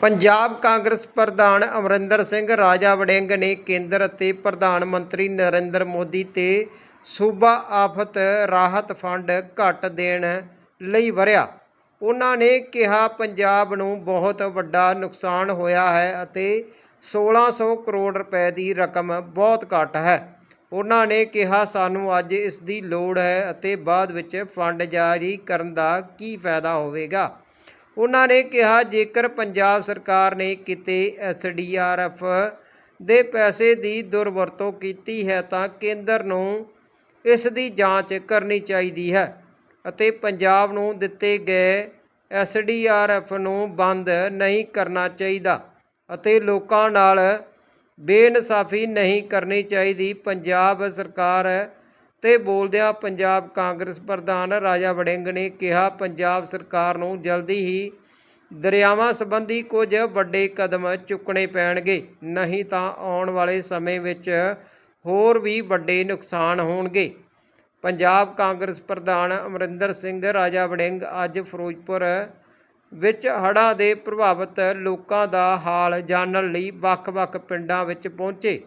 ਪੰਜਾਬ ਕਾਂਗਰਸ ਪ੍ਰਧਾਨ ਅਮਰਿੰਦਰ ਸਿੰਘ ਰਾਜਾ ਵੜਿੰਗ ਨੇ ਕੇਂਦਰ ਅਤੇ ਪ੍ਰਧਾਨ ਮੰਤਰੀ ਨਰਿੰਦਰ ਮੋਦੀ ਤੇ ਸੂਬਾ ਆਫਤ ਰਾਹਤ ਫੰਡ ਘੱਟ ਦੇਣ ਲਈ ਵਰਿਆ। ਉਹਨਾਂ ਨੇ ਕਿਹਾ, ਪੰਜਾਬ ਨੂੰ ਬਹੁਤ ਵੱਡਾ ਨੁਕਸਾਨ ਹੋਇਆ ਹੈ ਅਤੇ 1600 ਕਰੋੜ ਰੁਪਏ ਦੀ ਰਕਮ ਬਹੁਤ ਘੱਟ ਹੈ। ਉਹਨਾਂ ਨੇ ਕਿਹਾ, ਸਾਨੂੰ ਅੱਜ ਇਸ ਦੀ ਲੋੜ ਹੈ ਅਤੇ ਬਾਅਦ ਵਿੱਚ ਫੰਡ ਜਾਰੀ ਕਰਨ ਦਾ ਕੀ ਫਾਇਦਾ ਹੋਵੇਗਾ? ਉਹਨਾਂ ਨੇ ਕਿਹਾ, ਜੇਕਰ ਪੰਜਾਬ ਸਰਕਾਰ ਨੇ ਕਿਤੇ ਐਸਡੀਆਰਐਫ ਦੇ ਪੈਸੇ ਦੀ ਦੁਰਵਰਤੋਂ ਕੀਤੀ ਹੈ, ਤਾਂ ਕੇਂਦਰ ਨੂੰ ਇਸ ਦੀ ਜਾਂਚ ਕਰਨੀ ਚਾਹੀਦੀ ਹੈ ਅਤੇ ਪੰਜਾਬ ਨੂੰ ਦਿੱਤੇ ਗਏ ਐਸਡੀਆਰਐਫ ਨੂੰ ਬੰਦ ਨਹੀਂ ਕਰਨਾ ਚਾਹੀਦਾ ਅਤੇ ਲੋਕਾਂ ਨਾਲ ਬੇਇਨਸਾਫੀ ਨਹੀਂ ਕਰਨੀ ਚਾਹੀਦੀ। ਪੰਜਾਬ ਸਰਕਾਰ ਤੇ ਬੋਲਦਿਆਂ ਪੰਜਾਬ ਕਾਂਗਰਸ ਪ੍ਰਧਾਨ ਰਾਜਾ ਵੜਿੰਗ ਨੇ ਕਿਹਾ, ਪੰਜਾਬ ਸਰਕਾਰ ਨੂੰ ਜਲਦੀ ਹੀ ਦਰਿਆਵਾਂ ਸੰਬੰਧੀ ਕੁਝ ਵੱਡੇ ਕਦਮ ਚੁੱਕਣੇ ਪੈਣਗੇ, ਨਹੀਂ ਤਾਂ ਆਉਣ ਵਾਲੇ ਸਮੇਂ ਵਿੱਚ ਹੋਰ ਵੀ ਵੱਡੇ ਨੁਕਸਾਨ ਹੋਣਗੇ। ਪੰਜਾਬ ਕਾਂਗਰਸ ਪ੍ਰਧਾਨ ਅਮਰਿੰਦਰ ਸਿੰਘ, ਰਾਜਾ ਵੜਿੰਗ ਅੱਜ ਫਿਰੋਜ਼ਪੁਰ ਵਿੱਚ ਹੜ੍ਹਾਂ ਦੇ ਪ੍ਰਭਾਵਿਤ ਲੋਕਾਂ ਦਾ ਹਾਲ ਜਾਣਨ ਲਈ ਵੱਖ-ਵੱਖ ਪਿੰਡਾਂ ਵਿੱਚ ਪਹੁੰਚੇ।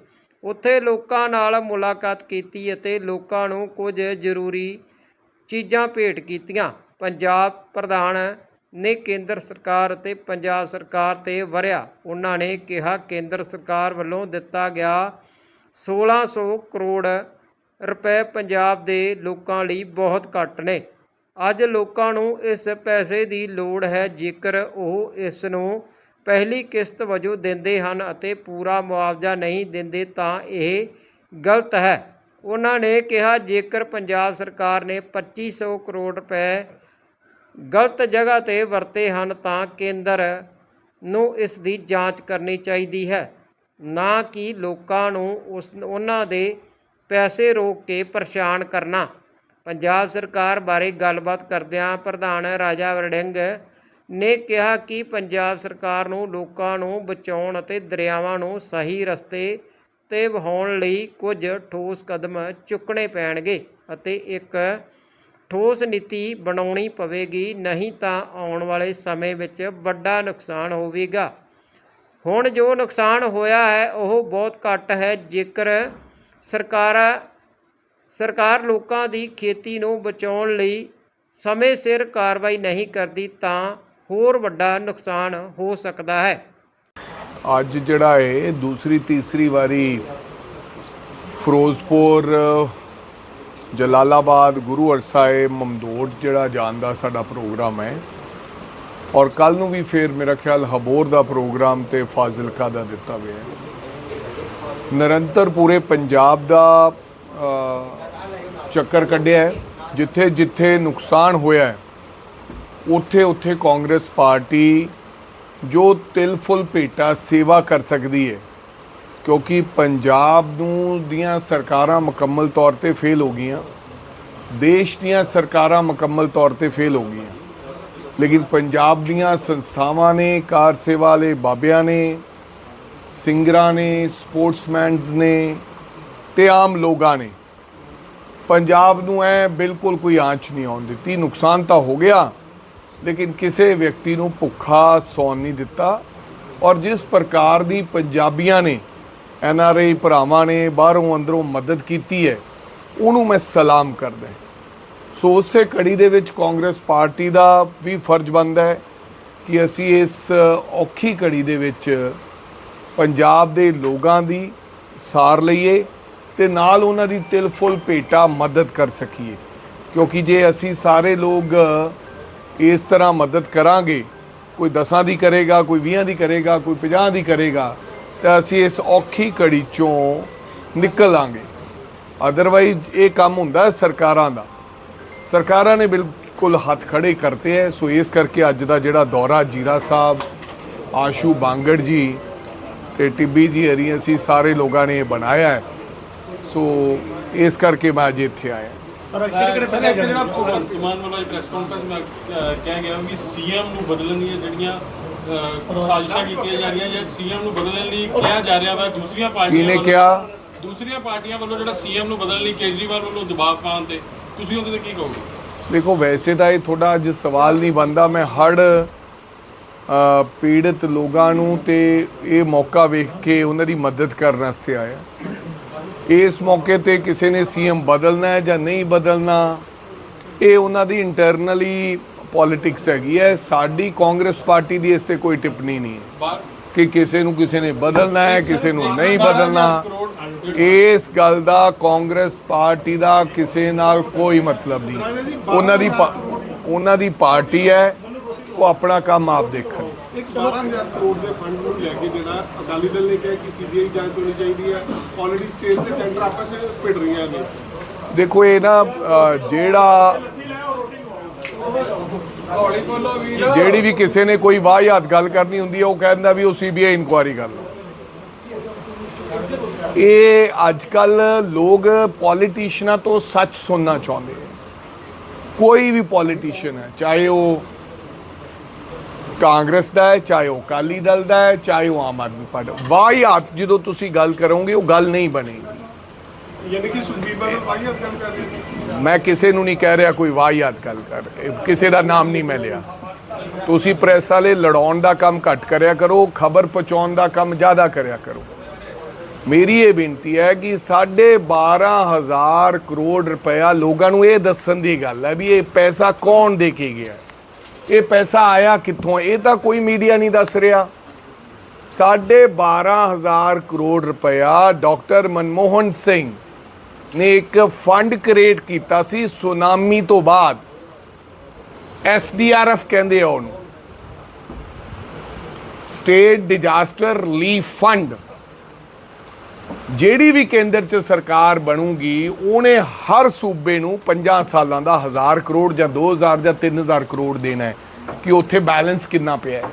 ਉੱਥੇ ਲੋਕਾਂ ਨਾਲ ਮੁਲਾਕਾਤ ਕੀਤੀ ਅਤੇ ਲੋਕਾਂ ਨੂੰ ਕੁਝ ਜ਼ਰੂਰੀ ਚੀਜ਼ਾਂ ਭੇਟ ਕੀਤੀਆਂ। ਪੰਜਾਬ ਪ੍ਰਧਾਨ ਨੇ ਕੇਂਦਰ ਸਰਕਾਰ ਅਤੇ ਪੰਜਾਬ ਸਰਕਾਰ ਤੇ ਵਰਿਆ। ਉਹਨਾਂ ਨੇ ਕਿਹਾ, ਕੇਂਦਰ ਸਰਕਾਰ ਵੱਲੋਂ ਦਿੱਤਾ ਗਿਆ 1600 ਕਰੋੜ ਰੁਪਏ ਪੰਜਾਬ ਦੇ ਲੋਕਾਂ ਲਈ ਬਹੁਤ ਘੱਟ ਨੇ। ਅੱਜ ਲੋਕਾਂ ਨੂੰ ਇਸ ਪੈਸੇ ਦੀ ਲੋੜ ਹੈ। ਜੇਕਰ ਉਹ ਇਸ ਨੂੰ ਪਹਿਲੀ ਕਿਸ਼ਤ ਵਜੋਂ ਦਿੰਦੇ ਹਨ ਅਤੇ ਪੂਰਾ ਮੁਆਵਜ਼ਾ ਨਹੀਂ ਦਿੰਦੇ ਤਾਂ ਇਹ ਗਲਤ ਹੈ। ਉਹਨਾਂ ਨੇ ਕਿਹਾ, ਜੇਕਰ ਪੰਜਾਬ ਸਰਕਾਰ ਨੇ 2500 ਕਰੋੜ ਰੁਪਏ ਗਲਤ ਜਗ੍ਹਾ ਤੇ ਵਰਤੇ ਹਨ ਤਾਂ ਕੇਂਦਰ ਨੂੰ ਇਸ ਦੀ ਜਾਂਚ ਕਰਨੀ ਚਾਹੀਦੀ ਹੈ। ਨਾ ਕਿ ਲੋਕਾਂ ਨੂੰ ਉਸ, ਉਹਨਾਂ ਦੇ ਪੈਸੇ ਰੋਕ ਕੇ ਪਰੇਸ਼ਾਨ ਕਰਨਾ। ਪੰਜਾਬ ਸਰਕਾਰ ਬਾਰੇ ਗੱਲਬਾਤ ਕਰਦਿਆਂ ਪ੍ਰਧਾਨ ਰਾਜਾ ਵੜਿੰਗ ਨੇ ਕਿਹਾ ਕਿ ਪੰਜਾਬ ਸਰਕਾਰ ਨੂੰ ਲੋਕਾਂ ਨੂੰ ਬਚਾਉਣ ਅਤੇ ਦਰਿਆਵਾਂ ਨੂੰ ਸਹੀ ਰਸਤੇ ਤੇ ਵਹਾਉਣ ਲਈ ਕੁਝ ਠੋਸ ਕਦਮ ਚੁੱਕਣੇ ਪੈਣਗੇ ਅਤੇ ਇੱਕ ਠੋਸ ਨੀਤੀ ਬਣਾਉਣੀ ਪਵੇਗੀ, ਨਹੀਂ ਤਾਂ ਆਉਣ ਵਾਲੇ ਸਮੇਂ ਵਿੱਚ ਵੱਡਾ ਨੁਕਸਾਨ ਹੋਵੇਗਾ। ਹੁਣ ਜੋ ਨੁਕਸਾਨ ਹੋਇਆ ਹੈ, ਉਹ ਬਹੁਤ ਘੱਟ ਹੈ। ਜੇਕਰ ਸਰਕਾਰਾਂ, ਸਰਕਾਰ ਲੋਕਾਂ ਦੀ ਖੇਤੀ ਨੂੰ ਬਚਾਉਣ ਲਈ ਸਮੇਂ ਸਿਰ ਕਾਰਵਾਈ ਨਹੀਂ ਕਰਦੀ, ਤਾਂ ਹੋਰ ਵੱਡਾ ਨੁਕਸਾਨ ਹੋ ਸਕਦਾ ਹੈ। ਅੱਜ ਜਿਹੜਾ ਹੈ ਦੂਸਰੀ, ਤੀਸਰੀ ਵਾਰੀ ਫਿਰੋਜ਼ਪੁਰ, ਜਲਾਲਾਬਾਦ, ਗੁਰੂ ਸਾਹਿਬ ਮਮਦੋਟ ਜਿਹੜਾ ਜਾਣ ਦਾ ਸਾਡਾ ਪ੍ਰੋਗਰਾਮ ਹੈ। ਔਰ ਕੱਲ ਨੂੰ ਵੀ ਫੇਰ ਮੇਰਾ ਖਿਆਲ ਹਬੋਰ ਦਾ ਪ੍ਰੋਗਰਾਮ ਤੇ ਫਾਜ਼ਿਲਕਾ ਦਾ ਦਿੱਤਾ ਗਿਆ ਹੈ। ਨਿਰੰਤਰ ਪੂਰੇ ਪੰਜਾਬ ਦਾ ਚੱਕਰ ਕੱਢਿਆ ਜਿੱਥੇ ਜਿੱਥੇ ਨੁਕਸਾਨ ਹੋਇਆ ਹੈ ਉੱਥੇ ਉੱਥੇ ਕਾਂਗਰਸ ਪਾਰਟੀ ਜੋ ਤਿਲ ਫੁੱਲ ਭੇਟਾ ਸੇਵਾ ਕਰ ਸਕਦੀ ਹੈ ਕਿਉਂਕਿ ਪੰਜਾਬ ਨੂੰ ਦੀਆਂ ਸਰਕਾਰਾਂ ਮੁਕੰਮਲ ਤੌਰ ਤੇ ਫੇਲ ਹੋ ਗਈਆਂ, ਦੇਸ਼ ਦੀਆਂ ਸਰਕਾਰਾਂ ਮੁਕੰਮਲ ਤੌਰ ਤੇ ਫੇਲ ਹੋ ਗਈਆਂ, ਲੇਕਿਨ ਪੰਜਾਬ ਦੀਆਂ ਸੰਸਥਾਵਾਂ ਨੇ, ਕਾਰ ਸੇਵਾ ਵਾਲੇ ਬਾਬਿਆਂ ਨੇ, ਸਿੰਗਰਾਂ ਨੇ, ਸਪੋਰਟਸਮੈਨਸ ਨੇ ਤੇ ਆਮ ਲੋਕਾਂ ਨੇ, ਪੰਜਾਬ ਨੂੰ ਐ ਬਿਲਕੁਲ ਕੋਈ ਆਂਚ ਨਹੀਂ ਆਉਣ ਦਿੱਤੀ, ਨੁਕਸਾਨ ਤਾਂ ਹੋ ਗਿਆ ਲੇਕਿਨ ਕਿਸੇ ਵਿਅਕਤੀ ਨੂੰ ਭੁੱਖਾ ਸੌਣ ਨਹੀਂ ਦਿੱਤਾ। ਔਰ ਜਿਸ ਪ੍ਰਕਾਰ ਦੀ ਪੰਜਾਬੀਆਂ ਨੇ, ਐਨ ਆਰ ਆਈ ਭਰਾਵਾਂ ਨੇ ਬਾਹਰੋਂ ਅੰਦਰੋਂ ਮਦਦ ਕੀਤੀ ਹੈ, ਉਹਨੂੰ ਮੈਂ ਸਲਾਮ ਕਰਦਾ ਸੋ ਉਸੇ ਕੜੀ ਦੇ ਵਿੱਚ ਕਾਂਗਰਸ ਪਾਰਟੀ ਦਾ ਵੀ ਫਰਜ਼ ਬਣਦਾ ਹੈ ਕਿ ਅਸੀਂ ਇਸ ਔਖੀ ਕੜੀ ਦੇ ਵਿੱਚ ਪੰਜਾਬ ਦੇ ਲੋਕਾਂ ਦੀ ਸਾਰ ਲਈਏ ਤੇ ਨਾਲ ਉਹਨਾਂ ਦੀ ਤਿਲ ਫੁੱਲ ਭੇਟਾ ਮਦਦ ਕਰ ਸਕੀਏ। ਕਿਉਂਕਿ ਜੇ ਅਸੀਂ ਸਾਰੇ ਲੋਕ ਇਸ ਤਰ੍ਹਾਂ ਮਦਦ ਕਰਾਂਗੇ। ਕੋਈ ਦਸਾਂ ਦੀ ਕਰੇਗਾ, ਕੋਈ 20 ਦੀ ਕਰੇਗਾ, ਕੋਈ 50 ਦੀ ਕਰੇਗਾ, ਤਾਂ ਅਸੀਂ ਇਸ ਔਖੀ ਘੜੀ ਚੋਂ ਨਿਕਲ ਆਂਗੇ ਅਦਰਵਾਈਜ਼ ਇਹ ਕੰਮ ਹੁੰਦਾ ਸਰਕਾਰਾਂ ਦਾ। ਸਰਕਾਰਾਂ ਨੇ ਬਿਲਕੁਲ ਹੱਥ ਖੜੇ ਕਰਤੇ ਹੈ। ਸੋ ਇਸ ਕਰਕੇ ਅੱਜ ਦਾ ਜਿਹੜਾ ਦੌਰਾ, ਜੀਰਾ ਸਾਹਿਬ, ਆਸ਼ੂ ਬਾਂਗੜ ਜੀ ਤੇ ਟਿੱਬੀ ਜੀ ਹਰੀ ਅਸੀਂ ਸਾਰੇ ਲੋਕਾਂ ਨੇ ਇਹ ਬਣਾਇਆ ਹੈ। ਸੋ ਇਸ ਕਰਕੇ ਮੈਂ ਅੱਜ ਇੱਥੇ ਆਇਆ। ਸਰ ਕਿਹੜੇ ਕਿਹੜੇ ਜਿਹੜਾ ਭਗਵੰਤ ਮਾਨ ਵੱਲੋਂ ਅੱਜ ਪ੍ਰੈਸ ਕਾਨਫਰੰਸ ਮੈਂ ਅਹ, ਕਹਿ ਗਿਆ ਵੀ ਸੀਐਮ ਨੂੰ ਬਦਲਣ ਦੀਆਂ ਜਿਹੜੀਆਂ ਅਹ, ਸਾਜ਼ਿਸ਼ਾਂ ਕੀਤੀਆਂ ਜਾ ਰਹੀਆਂ ਜਾਂ ਸੀਐਮ ਨੂੰ ਬਦਲਣ ਲਈ ਕਿਹਾ ਜਾ ਰਿਹਾ ਵਾ ਦੂਸਰੀਆਂ ਪਾਰਟੀਆਂ ਕਿਹਨੇ ਵੱਲੋਂ- ਕਿਹਾ? ਦੂਸਰੀਆਂ ਪਾਰਟੀਆਂ ਵੱਲੋਂ ਜਿਹੜਾ ਸੀਐਮ ਨੂੰ ਬਦਲਣ ਲਈ ਕੇਜਰੀਵਾਲ ਵੱਲੋਂ ਦਬਾਅ ਪਾਉਣ ਤੇ ਤੁਸੀਂ ਉਹਦੇ ਤੇ ਕੀ ਕਹੋਗੇ? ਦੇਖੋ ਵੈਸੇ ਤਾਂ ਇਹ ਥੋੜਾ ਅੱਜ ਸਵਾਲ ਨਹੀਂ ਬਣਦਾ। ਮੈਂ ਹੜ ਪੀੜਤ ਲੋਕਾਂ ਨੂੰ ਤੇ ਇਹ ਮੌਕਾ ਵੇਖ ਕੇ ਉਹਨਾਂ ਦੀ ਮਦਦ ਕਰਨ ਵਾਸਤੇ ਆਇਆ। ਇਸ ਮੌਕੇ ਤੇ ਕਿਸੇ ਨੇ ਸੀਐਮ ਬਦਲਣਾ ਹੈ ਜਾਂ ਨਹੀਂ ਬਦਲਣਾ ਇਹ ਉਹਨਾਂ ਦੀ ਇੰਟਰਨਲੀ ਪੋਲਿਟਿਕਸ ਹੈਗੀ ਹੈ। ਸਾਡੀ ਕਾਂਗਰਸ ਪਾਰਟੀ ਦੀ ਇਸੇ ਕੋਈ ਟਿੱਪਣੀ ਨਹੀਂ ਹੈ ਕਿ ਕਿਸੇ ਨੂੰ ਕਿਸੇ ਨੇ ਬਦਲਣਾ ਹੈ ਕਿਸੇ ਨੂੰ ਨਹੀਂ ਬਦਲਣਾ। ਇਸ ਗੱਲ ਦਾ ਕਾਂਗਰਸ ਪਾਰਟੀ ਦਾ ਕਿਸੇ ਨਾਲ ਕੋਈ ਮਤਲਬ ਨਹੀਂ। ਉਹਨਾਂ ਦੀ ਪਾ- ਉਹਨਾਂ ਦੀ ਪਾਰਟੀ ਹੈ ਉਹ ਆਪਣਾ ਕੰਮ ਆਪ ਦੇਖਣ। ਇੱਕ 12000 ਕਰੋੜ ਦੇ ਫੰਡ ਨੂੰ ਲੈ ਕੇ ਜਿਹੜਾ ਅਕਾਲੀ ਦਲ ਨੇ ਕਿਹਾ ਕਿ ਸੀਬੀਆਈ ਜਾਂਚ ਹੋਣੀ ਚਾਹੀਦੀ ਹੈ। ਆਲਰੇਡੀ ਸਟੇਟ ਤੇ ਸੈਂਟਰ ਆਪਸ ਵਿੱਚ ਭਿੜ ਰਹੀਆਂ ਨੇ। ਦੇਖੋ ਇਹ ਨਾ ਜਿਹੜਾ ਜਿਹੜੀ ਵੀ ਕਿਸੇ ਨੇ ਕੋਈ ਵਾਹਿਆਤ ਗੱਲ ਕਰਨੀ ਹੁੰਦੀ ਹੈ ਉਹ ਕਹਿੰਦਾ ਵੀ ਉਹ ਸੀਬੀਆਈ ਇਨਕੁਆਇਰੀ ਕਰ ਲਓ। ਇਹ ਅੱਜ ਕੱਲ ਲੋਕ ਪੋਲੀਟੀਸ਼ੀਅਨਾਂ ਤੋਂ ਸੱਚ ਸੁਣਨਾ ਚਾਹੁੰਦੇ ਕੋਈ ਵੀ ਪੋਲੀਟੀਸ਼ੀਅਨ ਹੈ ਚਾਹੇ ਉਹ ਕਾਂਗਰਸ ਦਾ ਹੈ ਚਾਹੇ ਉਹ ਅਕਾਲੀ ਦਲ ਦਾ ਹੈ ਚਾਹੇ ਉਹ ਆਮ ਆਦਮੀ ਪਾਰਟੀ। ਵਾਹਿਆਤ ਜਦੋਂ ਤੁਸੀਂ ਗੱਲ ਕਰੋਗੇ ਉਹ ਗੱਲ ਨਹੀਂ ਬਣੇਗੀ। ਯਾਨੀ ਕਿ ਸੁਖਬੀਰ ਬਾਦਲ ਵਾਹੀ ਹੱਥ ਕੰਮ ਕਰ ਰਹੇ ਮੈਂ ਕਿਸੇ ਨੂੰ ਨਹੀਂ ਕਹਿ ਰਿਹਾ ਕੋਈ ਵਾਹਿਆਤ ਗੱਲ ਕਰ ਕਿਸੇ ਦਾ ਨਾਮ ਨਹੀਂ ਮੈਂ ਲਿਆ। ਤੁਸੀਂ ਪ੍ਰੈਸ ਵਾਲੇ ਲੜਾਉਣ ਦਾ ਕੰਮ ਘੱਟ ਕਰਿਆ ਕਰੋ ਖਬਰ ਪਹੁੰਚਾਉਣ ਦਾ ਕੰਮ ਜ਼ਿਆਦਾ ਕਰਿਆ ਕਰੋ। ਮੇਰੀ ਇਹ ਬੇਨਤੀ ਹੈ ਕਿ 12500 ਕਰੋੜ ਰੁਪਇਆ ਲੋਕਾਂ ਨੂੰ ਇਹ ਦੱਸਣ ਦੀ ਗੱਲ ਹੈ ਵੀ ਇਹ ਪੈਸਾ ਕੌਣ ਦੇ ਕੇ ਗਿਆ ਇਹ ਪੈਸਾ ਆਇਆ ਕਿੱਥੋਂ? ਇਹ ਤਾਂ ਕੋਈ ਮੀਡੀਆ ਨਹੀਂ ਦੱਸ ਰਿਹਾ। 12500 ਕਰੋੜ ਰੁਪਇਆ ਡਾਕਟਰ ਮਨਮੋਹਨ ਸਿੰਘ ਨੇ ਇੱਕ ਫੰਡ ਕ੍ਰੀਏਟ ਕੀਤਾ ਸੀ ਸੁਨਾਮੀ ਤੋਂ ਬਾਅਦ। ਐਸਡੀਆਰਐਫ ਕਹਿੰਦੇ ਆ ਉਹਨੂੰ। State disaster relief fund. ਜਿਹੜੀ ਵੀ ਕੇਂਦਰ 'ਚ ਸਰਕਾਰ ਬਣੂਗੀ, ਉਹਨੇ ਹਰ ਸੂਬੇ ਨੂੰ 5 ਸਾਲਾਂ ਦਾ 1000 ਕਰੋੜ ਜਾਂ 2000 ਜਾਂ 3000 ਕਰੋੜ ਦੇਣਾ ਹੈ ਕਿ ਉੱਥੇ ਬੈਲੈਂਸ ਕਿੰਨਾ ਪਿਆ ਹੈ।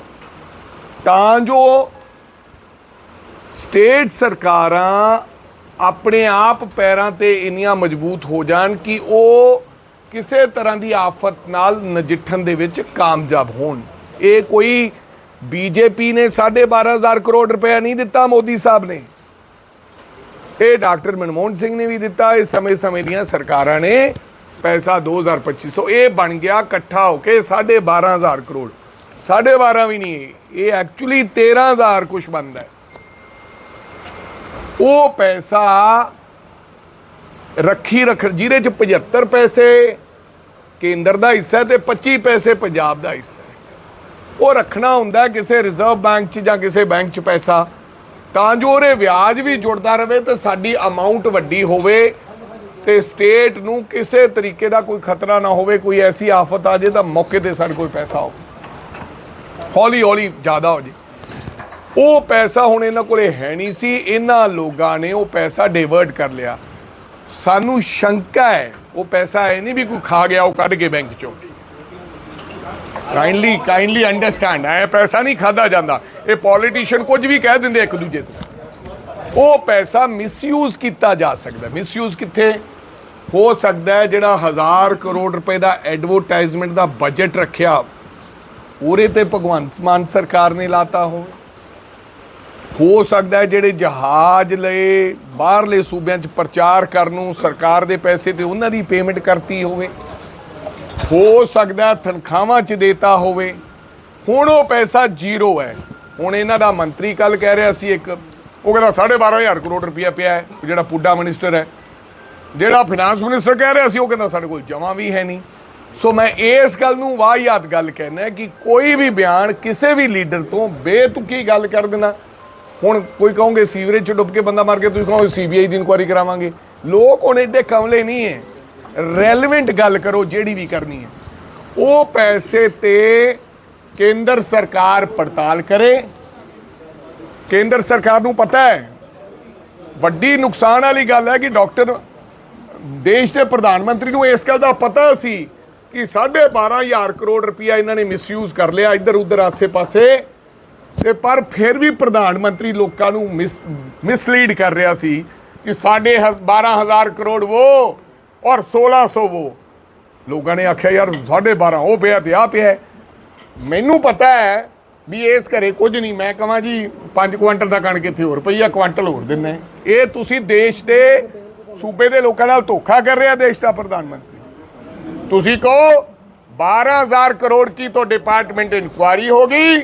ਤਾਂ ਜੋ ਸਟੇਟ ਸਰਕਾਰਾਂ ਆਪਣੇ ਆਪ ਪੈਰਾਂ ਤੇ ਇੰਨੀਆਂ ਮਜ਼ਬੂਤ ਹੋ ਜਾਣ ਕਿ ਉਹ ਕਿਸੇ ਤਰ੍ਹਾਂ ਦੀ ਆਫਤ ਨਾਲ ਨਜਿੱਠਣ ਦੇ ਵਿੱਚ ਕਾਮਯਾਬ ਹੋਣ। ਇਹ ਕੋਈ ਬੀਜੇਪੀ ਨੇ 12500 ਕਰੋੜ ਰੁਪਏ ਨਹੀਂ ਦਿੱਤਾ ਮੋਦੀ ਸਾਹਿਬ ਨੇ। ਇਹ ਡਾਕਟਰ ਮਨਮੋਹਨ ਸਿੰਘ ਨੇ ਵੀ ਦਿੱਤਾ। ਇਹ ਸਮੇਂ-ਸਮੇਂ ਦੀਆਂ ਸਰਕਾਰਾਂ ਨੇ ਪੈਸਾ 2025 ਇਹ ਬਣ ਗਿਆ ਇਕੱਠਾ ਹੋ ਕੇ 12500 ਕਰੋੜ। 12.5 ਵੀ ਨਹੀਂ, ਇਹ। ਇਹ ਐਕਚੁਅਲੀ 13000 ਕੁਛ ਬਣਦਾ ਉਹ ਪੈਸਾ ਰੱਖੀ ਰੱਖ ਜਿਹਦੇ ਚ 75 ਪੈਸੇ ਕੇਂਦਰ ਦਾ ਹਿੱਸਾ ਹੈ ਤੇ 25 ਪੈਸੇ ਪੰਜਾਬ ਦਾ ਹਿੱਸਾ ਉਹ ਰੱਖਣਾ ਹੁੰਦਾ ਕਿਸੇ ਰਿਜ਼ਰਵ ਬੈਂਕ 'ਚ ਜਾਂ ਕਿਸੇ ਬੈਂਕ 'ਚ ਪੈਸਾ। ਤਾਂ ਜੋ ਉਹਦੇ ਵਿਆਜ ਵੀ ਜੁੜਦਾ ਰਹੇ ਤੇ ਸਾਡੀ ਅਮਾਉਂਟ ਵੱਡੀ ਹੋਵੇ ਤੇ ਸਟੇਟ ਨੂੰ ਕਿਸੇ ਤਰੀਕੇ ਦਾ ਕੋਈ ਖਤਰਾ ਨਾ ਹੋਵੇ, ਕੋਈ ਐਸੀ ਆਫਤ ਆ ਜੇ ਤਾਂ ਮੌਕੇ ਤੇ ਸਾਡੇ ਕੋਲ ਪੈਸਾ ਹੋ ਹੌਲੀ ਹੌਲੀ ਜ਼ਿਆਦਾ ਹੋ ਜੇ। ਉਹ ਪੈਸਾ ਹੁਣ ਇਹਨਾਂ ਕੋਲੇ ਹੈ ਨਹੀਂ ਸੀ, ਇਹਨਾਂ ਲੋਕਾਂ ਨੇ ਉਹ ਪੈਸਾ ਡਾਇਵਰਟ ਕਰ ਲਿਆ। ਸਾਨੂੰ ਸ਼ੰਕਾ ਹੈ, ਉਹ ਪੈਸਾ ਹੈ ਨਹੀਂ ਵੀ ਕੋਈ ਖਾ ਗਿਆ, ਉਹ ਕੱਢ ਕੇ ਬੈਂਕ ਚੋਂ। ਕਾਈਂਡਲੀ ਕਾਈਂਡਲੀ ਅੰਡਰਸਟੈਂਡ ਹੈ ਪੈਸਾ ਨਹੀਂ ਖਾਦਾ ਜਾਂਦਾ। ਇਹ ਪੋਲੀਟੀਸ਼ੀਅਨ ਕੁਝ ਵੀ ਕਹਿ ਦਿੰਦੇ ਇੱਕ ਦੂਜੇ ਤੋਂ। ਉਹ ਪੈਸਾ ਮਿਸਯੂਜ਼ ਕੀਤਾ ਜਾ ਸਕਦਾ। ਮਿਸਯੂਜ਼ ਕਿੱਥੇ? ਹੋ ਸਕਦਾ ਹੈ ਜਿਹੜਾ 1000 ਕਰੋੜ ਰੁਪਏ ਦਾ ਐਡਵਰਟਾਈਜ਼ਮੈਂਟ ਦਾ ਬਜਟ ਰੱਖਿਆ। ਉਹਦੇ ਤੇ ਭਗਵੰਤ ਮਾਨ ਸਰਕਾਰ ਨੇ ਲਾਤਾ ਹੋਵੇ। ਹੋ ਸਕਦਾ ਹੈ ਜਿਹੜੇ ਜਹਾਜ਼ ਲਏ, ਬਾਹਰਲੇ ਸੂਬਿਆਂ 'ਚ ਪ੍ਰਚਾਰ ਕਰਨ ਨੂੰ ਸਰਕਾਰ ਦੇ ਪੈਸੇ ਤੇ ਉਹਨਾਂ ਦੀ ਪੇਮੈਂਟ ਕਰਤੀ ਹੋਵੇ। ਹੋ ਸਕਦਾ ਹੈ ਤਨਖਾਹਾਂ 'ਚ ਦੇਤਾ ਹੋਵੇ। ਹੁਣ ਉਹ ਪੈਸਾ ਜ਼ੀਰੋ ਹੈ। ਹੁਣ ਇਹਨਾਂ ਦਾ ਮੰਤਰੀ ਕੱਲ ਕਹਿ ਰਿਹਾ ਸੀ ਇੱਕ, ਉਹ ਕਹਿੰਦਾ 12500 ਕਰੋੜ ਰੁਪਇਆ ਪਿਆ ਹੈ, ਜਿਹੜਾ ਪੁੱਡਾ ਮਿਨਿਸਟਰ ਹੈ। ਜਿਹੜਾ ਫਾਈਨਾਂਸ ਮਿਨਿਸਟਰ ਕਹਿ ਰਿਹਾ ਸੀ, ਉਹ ਕਹਿੰਦਾ ਸਾਡੇ ਕੋਲ ਜਮਾ ਵੀ ਹੈ ਨਹੀਂ। ਸੋ ਮੈਂ ਇਸ ਗੱਲ ਨੂੰ ਵਾਹਿਆਤ ਗੱਲ ਕਹਿਣਾ ਕਿ ਕੋਈ ਵੀ ਬਿਆਨ ਕਿਸੇ ਵੀ ਲੀਡਰ ਤੋਂ ਬੇਤੁਕੀ ਗੱਲ ਕਰ ਦੇਣਾ। ਹੁਣ ਕੋਈ ਕਹੋਗੇ ਸੀਵਰੇਜ ਚ ਡੁੱਬ ਕੇ ਬੰਦਾ ਮਰ ਗਿਆ, ਤੁਸੀਂ ਕਹੋਗੇ ਸੀਬੀਆਈ ਦੀ ਇਨਕੁਆਇਰੀ ਕਰਾਵਾਂਗੇ। ਲੋਕ ਹੁਣ ਏਡੇ ਕਮਲੇ ਨਹੀਂ ਹੈ। ਰੈਲੇਵੈਂਟ ਗੱਲ ਕਰੋ ਜਿਹੜੀ ਵੀ ਕਰਨੀ ਹੈ। ਉਹ ਪੈਸੇ ਤੇ ਕੇਂਦਰ ਸਰਕਾਰ ਪੜਤਾਲ ਕਰੇ। ਕੇਂਦਰ ਸਰਕਾਰ ਨੂੰ ਪਤਾ ਹੈ, ਵੱਡੀ ਨੁਕਸਾਨ ਵਾਲੀ ਗੱਲ ਹੈ ਕਿ ਡਾਕਟਰ ਦੇਸ਼ ਦੇ ਪ੍ਰਧਾਨ ਮੰਤਰੀ ਨੂੰ ਇਸ ਗੱਲ ਦਾ ਪਤਾ ਸੀ ਕਿ 12500 ਕਰੋੜ ਰੁਪਇਆ ਇਹਨਾਂ ਨੇ ਮਿਸਯੂਜ਼ ਕਰ ਲਿਆ ਇੱਧਰ ਉੱਧਰ ਆਸੇ-ਪਾਸੇ ਤੇ ਪਰ ਫਿਰ ਵੀ ਪ੍ਰਧਾਨ ਮੰਤਰੀ ਲੋਕਾਂ ਨੂੰ ਮਿਸਲੀਡ ਕਰ ਰਿਹਾ ਸੀ ਕਿ ਸਾਡੇ 12000 ਕਰੋੜ ਉਹ ਔਰ 1600 ਵੋ। ਲੋਕਾਂ ਨੇ ਆਖਿਆ, ਯਾਰ 12.5 ਉਹ ਪਿਆ ਤੇ ਆ ਪਿਆ ਮੈਨੂੰ ਪਤਾ ਹੈ ਵੀ ਇਸ ਘਰੇ ਕੁਝ ਨਹੀਂ। ਮੈਂ ਕਹਾਂ ਜੀ 5 ਕੁਇੰਟਲ ਦਾ ਕਣਕ ਇੱਥੇ ਹੋਰ ਪਈ ਆ ਕੁਆਂਟਲ ਹੋਰ ਦਿੰਨੇ ਇਹ ਤੁਸੀਂ ਦੇਸ਼ ਦੇ ਸੂਬੇ ਦੇ ਲੋਕਾਂ ਨਾਲ ਧੋਖਾ ਕਰ ਰਿਹਾ ਦੇਸ਼ ਦਾ ਪ੍ਰਧਾਨ ਮੰਤਰੀ। ਤੁਸੀਂ ਕਹੋ 12000 ਕਰੋੜ ਕੀ ਤੋਂ ਡਿਪਾਰਟਮੈਂਟ ਇਨਕੁਆਰੀ ਹੋ ਗਈ?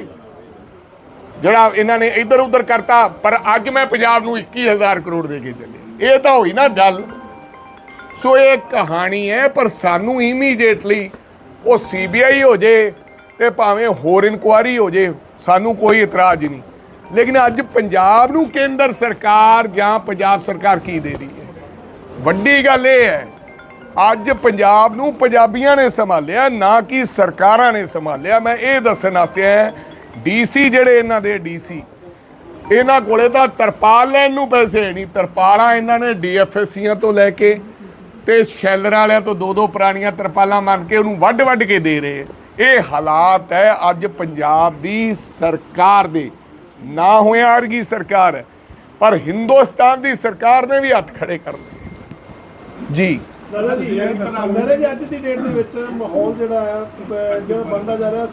ਜਿਹੜਾ ਇਹਨਾਂ ਨੇ ਇੱਧਰ ਉੱਧਰ ਕਰਤਾ, ਪਰ ਅੱਜ ਮੈਂ ਪੰਜਾਬ ਨੂੰ 21000 ਕਰੋੜ ਦੇ ਕੇ ਚੱਲੇ ਇਹ ਤਾਂ ਹੋਈ ਨਾ ਗੱਲ। ਸੋ ਇਹ ਕਹਾਣੀ ਹੈ, ਪਰ ਸਾਨੂੰ ਇਮੀਡੀਏਟਲੀ ਉਹ ਸੀਬੀਆਈ ਹੋ ਜੇ ਤੇ ਭਾਵੇਂ ਹੋਰ ਇਨਕੁਆਰੀ ਹੋ ਜੇ, ਸਾਨੂੰ ਕੋਈ ਇਤਰਾਜ਼ ਨਹੀਂ। ਲੇਕਿਨ ਅੱਜ ਪੰਜਾਬ ਨੂੰ ਕੇਂਦਰ ਸਰਕਾਰ ਜਾਂ ਪੰਜਾਬ ਸਰਕਾਰ ਕੀ ਦੇ ਰਹੀ ਹੈ? ਵੱਡੀ ਗੱਲ ਇਹ ਹੈ, ਅੱਜ ਪੰਜਾਬ ਨੂੰ ਪੰਜਾਬੀਆਂ ਨੇ ਸੰਭਾਲਿਆ, ਨਾ ਕਿ ਸਰਕਾਰਾਂ ਨੇ ਸੰਭਾਲਿਆ। ਮੈਂ ਇਹ ਦੱਸਣ ਵਾਸਤੇ ਆਇਆ ਡੀਸੀ ਜਿਹੜੇ ਇਹਨਾਂ ਦੇ ਡੀਸੀ ਇਹਨਾਂ ਕੋਲੇ ਤਾਂ ਤਰਪਾਲ ਲੈਣ ਨੂੰ ਪੈਸੇ ਨਹੀਂ, ਤਰਪਾਲਾਂ ਇਹਨਾਂ ਨੇ ਡੀਐਫਐਸਸੀਆਂ ਤੋਂ ਲੈ ਕੇ ਤੇ ਸ਼ੈਲਰ ਵਾਲਿਆਂ ਤੋਂ ਦੋ ਦੋ ਪੁਰਾਣੀਆਂ ਤਰਪਾਲਾਂ ਮੰਨ ਕੇ ਉਹਨੂੰ ਵੱਢ ਵੱਢ ਕੇ ਦੇ ਰਹੇ ਇਹ ਹਾਲਾਤ ਹੈ, ਅੱਜ ਪੰਜਾਬ ਦੀ ਸਰਕਾਰ ਦੇ। ਨਾ ਹੋਇਆ ਵਰਗੀ ਸਰਕਾਰ, ਪਰ ਹਿੰਦੁਸਤਾਨ ਦੀ ਸਰਕਾਰ ਨੇ ਵੀ ਹੱਥ ਖੜੇ ਕਰ ਲਏ। ਜੀ। ਦਾਦਾ ਜੀ ਅੱਜ ਦੀ ਡੇਟ ਦੇ ਵਿੱਚ ਮਾਹੌਲ ਜਿਹੜਾ ਆ ਜਿਹੜਾ ਬਣਦਾ ਜਾ ਰਿਹਾ